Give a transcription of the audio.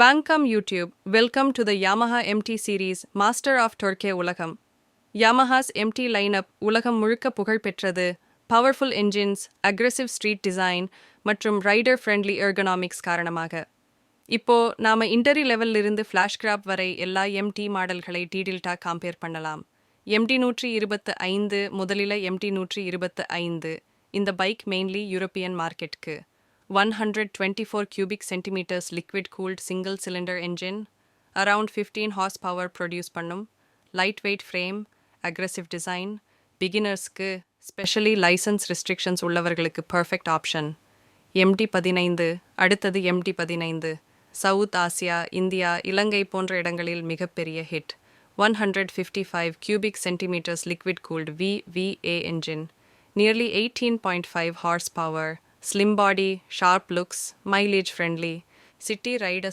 வணக்கம் YouTube. Welcome to the Yamaha MT series master of torque உலகம். Yamaha's MT line up உலகம் முழுக்க புகழ் பெற்றது. Powerful engines aggressive street design மற்றும் ரைடர் ஃப்ரெண்ட்லி எர்கனாமிக்ஸ் காரணமாக. இப்போ நாம இன்டரி லெவலிலிருந்து ஃப்ளாஷ் கிராப் வரை எல்லா எம்டி மாடல்களை டீடில்டா கம்பேர் பண்ணலாம். எம்டி நூற்றி இருபத்து ஐந்து முதலில் எம்டி நூற்றி இருபத்து ஐந்து. இந்த பைக் மெயின்லி யூரோப்பியன் மார்க்கெட்க்கு 124 cubic centimeters liquid cooled single cylinder engine, around 15 horsepower produce பண்ணும், lightweight frame, aggressive design, beginnersக்கு ஸ்பெஷலி லைசன்ஸ் ரெஸ்ட்ரிக்ஷன்ஸ் உள்ளவர்களுக்கு பர்ஃபெக்ட் ஆப்ஷன் எம்டி பதினைந்து அடுத்தது எம்டி பதினைந்து சவுத் ஆசியா இந்தியா இலங்கை போன்ற இடங்களில் மிகப்பெரிய hit one hundred fifty five cubic centimeters liquid cooled V VA engine nearly eighteen point five horse power slim body, sharp looks, mileage friendly. City rider.